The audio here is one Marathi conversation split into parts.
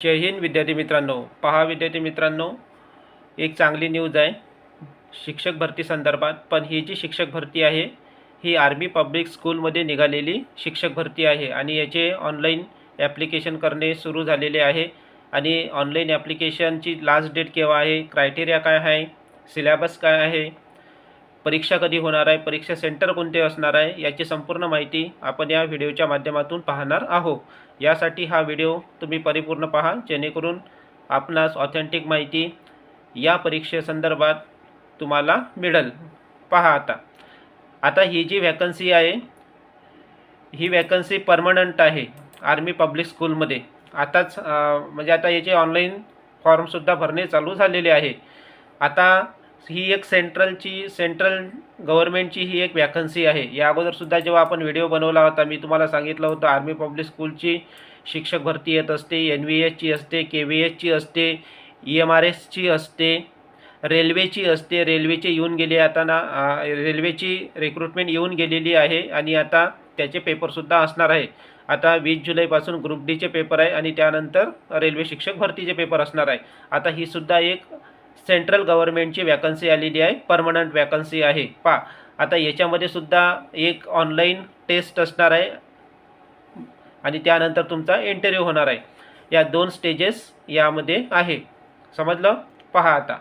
जय हिंद विद्यार्थी मित्रांनो. पहा विद्यार्थी मित्रांनो एक चांगली न्यूज आहे. शिक्षक भरती संदर्भात पण ही जी शिक्षक भरती आहे ही आर्मी पब्लिक स्कूलमध्ये निघालेली शिक्षक भरती आहे आणि याचे ऑनलाईन ॲप्लिकेशन करणे सुरू झालेले आहे. आणि ऑनलाईन ॲप्लिकेशनची लास्ट डेट केव्हा आहे क्रायटेरिया काय आहे सिलेबस काय आहे परीक्षा कधी होणार आहे परीक्षा सेंटर कोणते असणार आहे याची संपूर्ण माहिती आपण या व्हिडिओच्या माध्यमातून पाहणार आहोत. यासाठी हा व्हिडिओ तुम्ही परिपूर्ण पहा जेणेकरून आपणास ऑथेंटिक माहिती या परीक्षेसंदर्भात तुम्हाला मिळेल. पहा आता. आता ही जी वॅकन्सी आहे ही वॅकन्सी परमनंट आहे आर्मी पब्लिक स्कूलमध्ये आताच म्हणजे आता याचे ऑनलाईन फॉर्मसुद्धा भरणे चालू झालेले आहे. आता ही एक सेंट्रलची सेंट्रल गव्हर्नमेंटची ही एक वॅकन्सी आहे. या अगोदरसुद्धा जेव्हा आपण व्हिडिओ बनवला होता मी तुम्हाला सांगितलं होतं आर्मी पब्लिक स्कूलची शिक्षक भरती येत असते एन व्ही एसची असते के व्ही एसची असते ई एम आर एसची असते रेल्वेची असते. रेल्वेची येऊन गेली आता ना रेल्वेची रिक्रुटमेंट येऊन गेलेली आहे आणि आता त्याचे पेपरसुद्धा असणार आहे. आता वीस जुलैपासून ग्रुप डीचे पेपर आहे आणि त्यानंतर रेल्वे शिक्षक भरतीचे पेपर असणार आहे. आता ही सुद्धा एक सेंट्रल गव्हर्नमेंटची वॅकन्सी आलेली आहे परमनंट वॅकन्सी आहे. पा आता याच्यामध्ये सुद्धा एक ऑनलाईन टेस्ट असणार आहे. आणि त्यानंतर तुमचा इंटरव्ह्यू होणार आहे. या दोन स्टेजेस यामध्ये आहे. समजलं? पहा आता.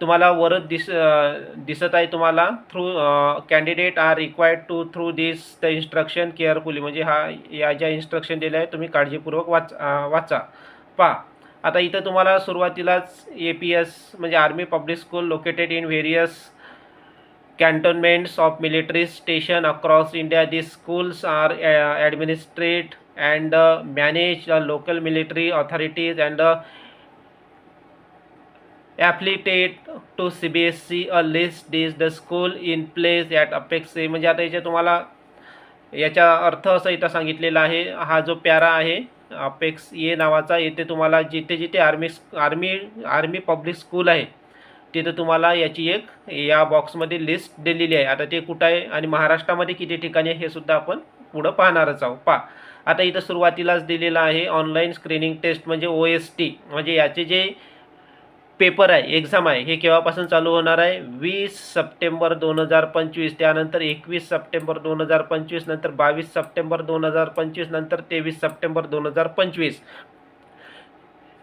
तुम्हाला वरच दिस दिसत आहे तुम्हाला through candidate are required to through this the instruction carefully म्हणजे हा या ज्या इन्स्ट्रक्शन दिल्या आहे तुम्ही काळजीपूर्वक वाच वाचा. पहा आता इथं तुम्हाला सुरुवातीलाच ए पी एस म्हणजे army public school located in various cantonments of military station across India this schools are administrate and manage local military authorities and affiliated to C B S C a list is the school in place at apex म्हणजे आता याच्या तुम्हाला याचा अर्थ असं इथं सांगितलेला आहे हा जो प्यारा आहे अपेक्स ए नावाचा येथे तुम्हाला जिथे जिथे army army army public school आहे तिथं तुम्हाला याची एक या बॉक्समध्ये लिस्ट दिलेली आहे. आता ते कुठं आहे आणि महाराष्ट्रामध्ये किती ठिकाणी आहे हे सुद्धा आपण पुढं पाहणारच आहोत. पा आता इथं सुरुवातीलाच दिलेलं आहे ऑनलाईन स्क्रीनिंग टेस्ट म्हणजे ओ एस टी म्हणजे याचे जे पेपर आहे एक्झाम आहे हे केव्हापासून चालू होणार आहे? वीस सप्टेंबर दोन हजार पंचवीस त्यानंतर एकवीस सप्टेंबर दोन हजार पंचवीस नंतर बावीस सप्टेंबर दोन हजार पंचवीस नंतर तेवीस सप्टेंबर दोन हजार पंचवीस.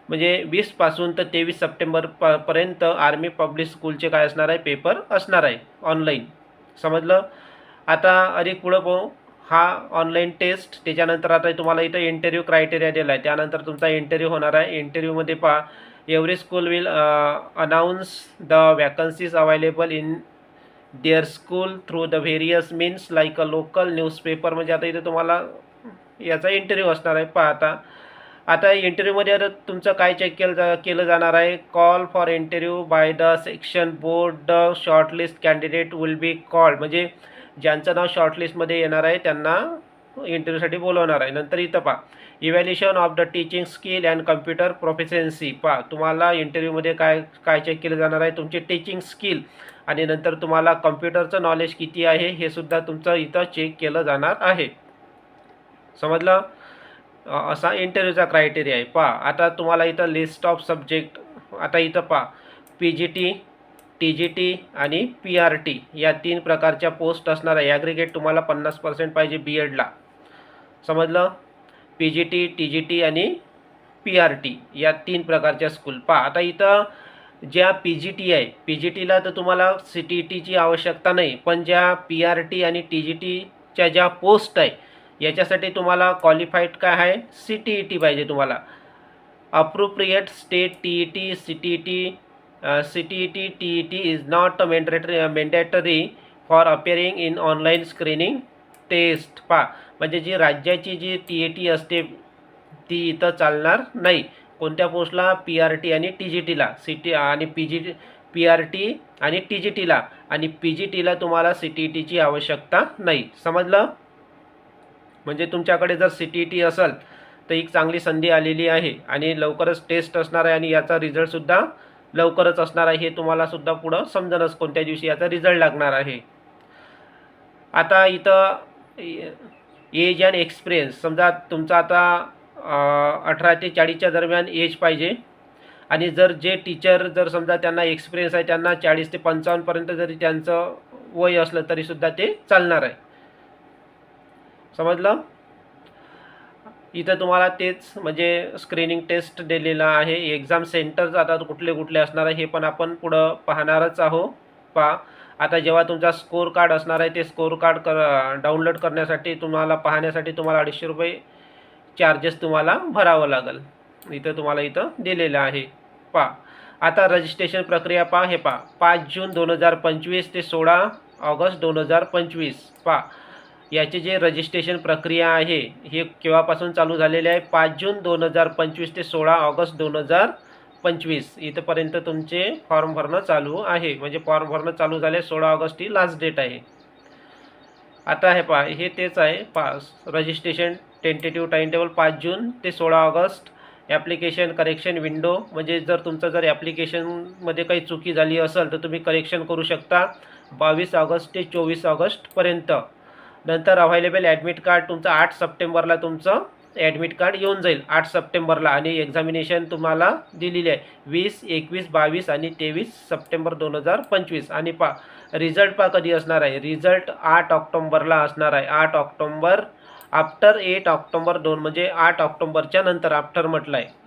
म्हणजे वीसपासून तर तेवीस सप्टेंबर प पर्यंत आर्मी पब्लिक स्कूलचे काय असणार आहे? पेपर असणार आहे ऑनलाईन. समजलं? आता अरे पुढं पाहू. हा ऑनलाईन टेस्ट त्याच्यानंतर आता तुम्हाला इथं इंटरव्ह्यू क्रायटेरिया दिला आहे त्यानंतर तुमचा इंटरव्ह्यू होणार आहे. इंटरव्ह्यूमध्ये पहा. Every school will announce the vacancies available in their school through the various means like a local newspaper म्हणजे आता इथे तुम्हाला याचा इंटरव्ह्यू असणार आहे. पहा आता. आता इंटरव्ह्यूमध्ये आता तुमचं काय चेक केलं जा केलं जाणार आहे? Call for interview by the section board the shortlist candidate will be called म्हणजे ज्यांचं नाव शॉर्टलिस्टमध्ये येणार आहे त्यांना इंटरव्ह्यूसाठी बोलवणार आहे. नंतर इथं पहा. Evaluation of the teaching skill and computer proficiency पहा तुम्हाला इंटरव्ह्यूमध्ये काय काय चेक केलं जाणार आहे? तुमचे टीचिंग स्किल आणि नंतर तुम्हाला कम्प्युटरचं नॉलेज किती आहे? हे सुद्धा तुमचं इथं चेक केलं जाणार आहे. समजलं? असा इंटरव्ह्यूचा क्रायटेरिया आहे. पहा आता तुम्हाला इथं लिस्ट ऑफ सब्जेक्ट आता इथं पहा P G T T G T आणि पी आर टी या तीन प्रकारच्या पोस्ट असणार आहे. ॲग्रिगेट तुम्हाला पन्नास पर्सेंट पाहिजे बी एडला समजलं? P G T T G T आणि पी आर टी या तीन प्रकारच्या स्कूल पहा आता इथं ज्या पी जी टी आहे पी जी टीला तर तुम्हाला सी टी टीची आवश्यकता नाही पण ज्या पी आर टी आणि टी जी टीच्या ज्या पोस्ट आहे याच्यासाठी तुम्हाला क्वालिफाईड काय आहे? सी टी ई टी पाहिजे तुम्हाला. Appropriate state T E T C T E T C T E T T E T is not mandatory mandatory for appearing in online screening test. पा म्हणजे जी राज्याची जी टी ए टी असते ती इथं चालणार नाही. कोणत्या पोस्टला? पी आर टी आणि टी जी टीला सी टी आणि P G P R T आणि टी जी टीला आणि पी जी टीला तुम्हाला सी टी ई टीची आवश्यकता नाही. समजलं? म्हणजे तुमच्याकडे जर सी टी टी असेल तर एक चांगली संधी आलेली आहे. आणि लवकरच टेस्ट असणार आहे आणि याचा रिझल्टसुद्धा लवकरच असणार आहे. हे तुम्हालासुद्धा पुढं समजणच कोणत्या दिवशी याचा रिझल्ट लागणार आहे. आता इथं एज अँड एक्सपिरियन्स. समजा तुमचा आता अठरा ते चाळीसच्या दरम्यान एज पाहिजे. आणि जर जे टीचर जर समजा त्यांना एक्सपिरियन्स आहे त्यांना चाळीस ते पंचावन्नपर्यंत जरी त्यांचं वय असलं तरीसुद्धा ते चालणार आहे. समजलं? इथं तुम्हाला तेच म्हणजे स्क्रीनिंग टेस्ट दिलेलं आहे. एक्झाम सेंटर्स आता कुठले कुठले असणार आहे हे पण आपण पुढं पाहणारच आहो पा आता जेव्हा तुमचा स्कोर कार्ड असणार आहे ते स्कोर कार्ड कर डाउनलोड करण्यासाठी तुम्हाला पाहण्यासाठी तुम्हाला अडीचशे रुपये चार्जेस तुम्हाला भरावं लागेल. इथं तुम्हाला इथं दिलेलं आहे. पहा. आता रजिस्ट्रेशन प्रक्रिया पहा हे पहा. पाच जून दोन हजार पंचवीस ते सोळा ऑगस्ट दोन हजार पंचवीस. पहा. याचे जे रजिस्ट्रेशन प्रक्रिया आहे हे केव्हापासून चालू झालेले आहे? पाच जून दोन हजार पंचवीस ते सोळा ऑगस्ट दोन हजार पंचवीस. इथंपर्यंत तुमचे फॉर्म भरणं चालू आहे. म्हणजे फॉर्म भरणं चालू झाले सोळा ऑगस्ट ही लास्ट डेट आहे. आता हे पहा हे तेच आहे. Pass registration tentative time table पाच जून ते सोळा ऑगस्ट. ॲप्लिकेशन करेक्शन विंडो म्हणजे जर तुमचं जर ॲप्लिकेशनमध्ये काही चुकी झाली असेल तर तुम्ही करेक्शन करू शकता बावीस ऑगस्ट ते चोवीस ऑगस्टपर्यंत नंतर अव्हायलेबल ॲडमिट कार्ड तुमचं आठ सप्टेंबरला तुमचं ॲडमिट कार्ड येऊन जाईल. आठ सप्टेंबरला आणि एक्झामिनेशन तुम्हाला दिलेली आहे. वीस एकवीस बावीस आणि तेवीस सप्टेंबर दोन हजार पंचवीस. आणि पा रिझल्ट पा कधी असणार आहे. रिझल्ट आठ ऑक्टोंबरला असणार आहे. आठ ऑक्टोंबर आफ्टर एट ऑक्टोंबर दोन म्हणजे आठ ऑक्टोंबरच्या नंतर आफ्टर म्हटलं आहे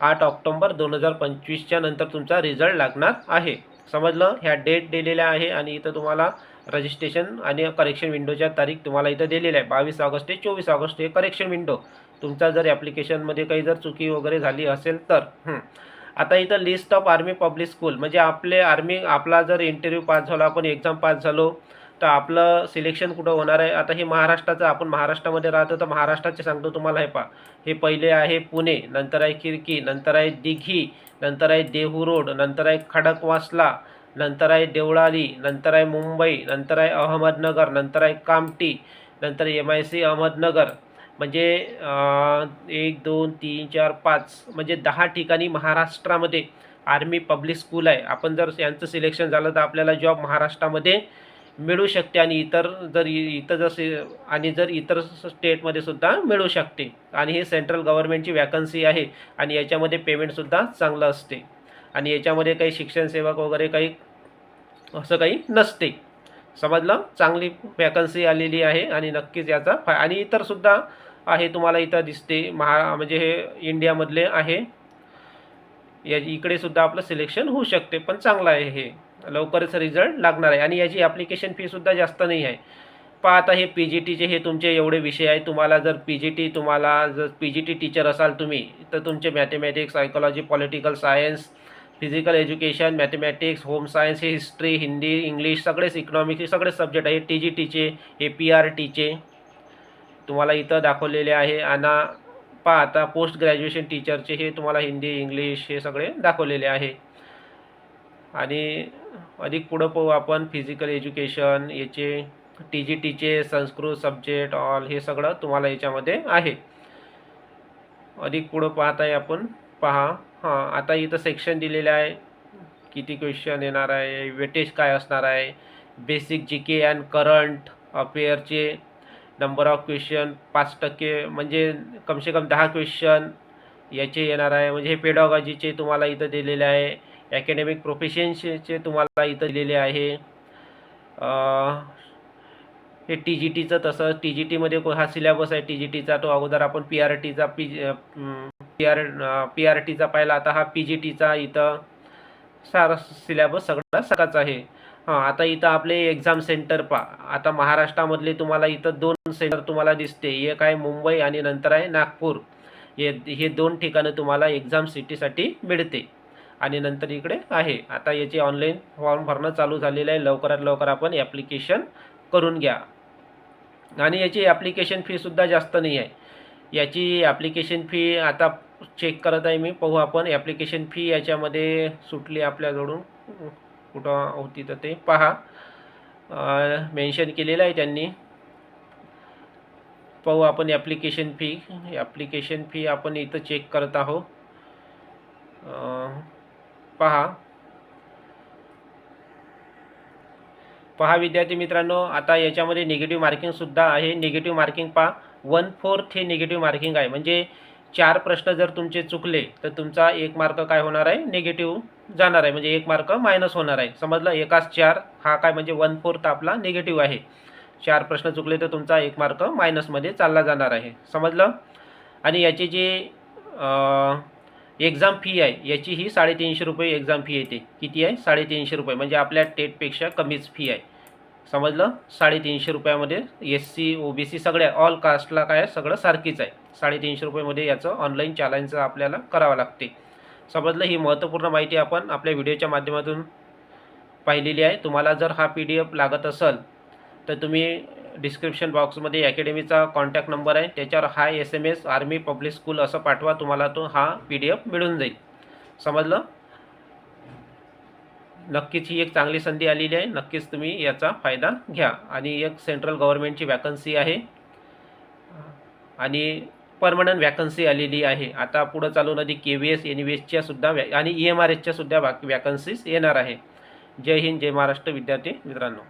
आठ ऑक्टोंबर दोन हजार पंचवीसच्या नंतर तुमचा रिझल्ट लागणार आहे. समजलं? ह्या डेट दिलेल्या आहे आणि इथं तुम्हाला रजिस्ट्रेशन आणि करेक्शन विंडोच्या तारीख तुम्हाला इथं दिलेल्या आहे. बावीस ऑगस्ट ते चोवीस ऑगस्ट हे करेक्शन विंडो. तुमचा जर ॲप्लिकेशनमध्ये काही जर चुकी वगैरे झाली असेल तर आता इथं list of army public school म्हणजे आपले आर्मी आपला जर इंटरव्ह्यू पास झाला आपण एक्झाम पास झालो तर आपलं सिलेक्शन कुठं होणार आहे? आता हे महाराष्ट्राचं आपण महाराष्ट्रामध्ये राहतो तर महाराष्ट्राचे सांगतो तुम्हाला हे पा हे पहिले आहे पुणे नंतर आहे किरकी नंतर आहे दिघी नंतर आहे देहू रोड नंतर आहे खडकवासला नंतर आहे देवळाली नंतर आहे मुंबई नंतर आहे अहमदनगर नंतर आहे कामटी नंतर एम आय सी अहमदनगर. म्हणजे एक दोन तीन चार पाच म्हणजे दहा ठिकाणी महाराष्ट्रामध्ये आर्मी पब्लिक स्कूल आहे. आपण जर यांचं सिलेक्शन झालं तर आपल्याला जॉब महाराष्ट्रामध्ये मिळू शकते आणि इतर जर इ- जर आणि जर इतर स्टेटमध्ये सुद्धा मिळू शकते. आणि हे सेंट्रल गव्हर्नमेंटची वॅकन्सी आहे आणि याच्यामध्ये पेमेंटसुद्धा चांगलं असते. आणि याच्यामध्ये काही शिक्षण सेवक वगैरे काही असं काही नसते. समजलं? चांगली वॅकन्सी आलेली आहे आणि नक्कीच याचा फाय आणि इतरसुद्धा आहे तुम्हाला इथं दिसते. महा म्हणजे हे इंडियामधले आहे. या इकडे सुद्धा आपलं सिलेक्शन होऊ शकते पण चांगलं आहे हे. लवकरच रिझल्ट लागणार आहे. आणि याची ॲप्लिकेशन फीसुद्धा जास्त नाही आहे. पहा आता हे पी जी टीचे हे तुमचे एवढे विषय आहे. तुम्हाला जर पी जी टी तुम्हाला जर पी जी टी टीचर असाल तुम्ही तर तुमचे mathematics psychology political science physical education mathematics home science हे हिस्ट्री हिंदी इंग्लिश सगळेच इकॉनॉमिक्स हे सगळेच सब्जेक्ट आहे टी जी टीचे हे पी आर टीचे तुम्हाला इथं दाखवलेले आहे. आणि पहा आता पोस्ट ग्रॅज्युएशन टीचरचे हे तुम्हाला हिंदी इंग्लिश हे सगळे दाखवलेले आहे. आणि अधिक पुढं पाहू आपण फिजिकल एज्युकेशन याचे टी जी टीचे संस्कृत सब्जेक्ट ऑल हे सगळं तुम्हाला याच्यामध्ये आहे. अधिक पुढं पाहत आहे आपण. पहा. हां आता इथं सेक्शन दिलेलं आहे. किती क्वेश्चन येणार आहे? वेटेज काय असणार आहे? Basic G K and current अफेअरचे number of question पाच टक्के म्हणजे कमसे कम दहा क्वेश्चन याचे येणार आहे. म्हणजे हे पेडॉगॉजीचे तुम्हाला इथं दिलेले आहे. ॲकॅडमिक प्रोफेशन्सचे तुम्हाला इथं दिलेले आहे. हे टी जी टीचं तसं टी जी टीमध्ये हा सिलेबस आहे टी जी टीचा तो अगोदर आपण पी आर टीचा P P R P R टीचा पाहिला. आता हा पी जी टीचा इथं सारा सिलेबस सगळा सगळाच आहे. हां आता इथं आपले एक्झाम सेंटर पा. आता महाराष्ट्रामधले तुम्हाला इथं दोन सेंटर तुम्हाला दिसते. एक आहे मुंबई आणि नंतर आहे नागपूर. हे हे दोन ठिकाणं तुम्हाला एक्झाम सिटीसाठी मिळते. आणि नंतर इकडे आहे. आता याची ऑनलाईन फॉर्म भरणं चालू झालेलं आहे. लवकरात लवकर आपण ॲप्लिकेशन करून घ्या. आणि याची ॲप्लिकेशन फीसुद्धा जास्त नाही आहे. याची ॲप्लिकेशन फी आता चेक करत आहे मी पाहू आपण. ॲप्लिकेशन फी याच्यामध्ये सुटली आपल्याजवळून. कुठं होती तर ते पहा. मेन्शन केलेलं आहे त्यांनी. पाहू आपण ॲप्लिकेशन फी ॲप्लिकेशन फी आपण इथं चेक करत आहोत. पहा. पहा विद्यार्थी मित्रांनो आता याच्यामध्ये निगेटिव्ह मार्किंगसुद्धा आहे. निगेटिव्ह मार्किंग पहा. वन फोर्थ हे निगेटिव्ह मार्किंग आहे. म्हणजे चार प्रश्न जर तुमचे चुकले तर तुमचा एक मार्क काय होणार आहे? निगेटिव्ह जाणार आहे. म्हणजे एक मार्क मायनस होणार आहे. समजलं? एकाच चार हा काय म्हणजे वन फोर्थ आपला निगेटिव्ह आहे. चार प्रश्न चुकले तर तुमचा एक मार्क मायनसमध्ये चालला जाणार आहे. समजलं? आणि याची जी एक्झाम फी आहे. याची ही साडेतीनशे रुपये एक्झाम फी येते. किती आहे? साडेतीनशे रुपये. म्हणजे आपल्या टेटपेक्षा कमीच फी आहे. समजलं? साडेतीनशे रुपयामध्ये S C O B C सगळ्या ऑल कास्टला काय आहे, सगळं सारखीच आहे. साडेतीनशे रुपयेमध्ये याचं ऑनलाईन चॅलेंज आपल्याला करावं लागते. समजलं? ही महत्त्वपूर्ण माहिती आपण आपल्या व्हिडिओच्या माध्यमातून पाहिलेली आहे. तुम्हाला जर हा पी डी एफ लागत असेल तर तुम्ही डिस्क्रिप्शन बॉक्समध्ये अकॅडमीचा कॉन्टॅक्ट नंबर आहे. त्याच्यावर hi S M S army public school असं पाठवा. तुम्हाला तो हा पी डी एफ मिळून जाईल. समजलं? नक्कीच ही एक चांगली संधी आलेली आहे. नक्कीच तुम्ही याचा फायदा घ्या. आणि एक सेंट्रल गव्हर्नमेंटची वॅकन्सी आहे. आणि परमनंट वॅकन्सी आलेली आहे. आता पुढं चालून आधी K V S N V एसच्या सुद्धा वॅ आणि ई एम आर एसच्या सुद्धा वॅकन्सीज येणार आहे. जय हिंद जय महाराष्ट्र विद्यार्थी मित्रांनो.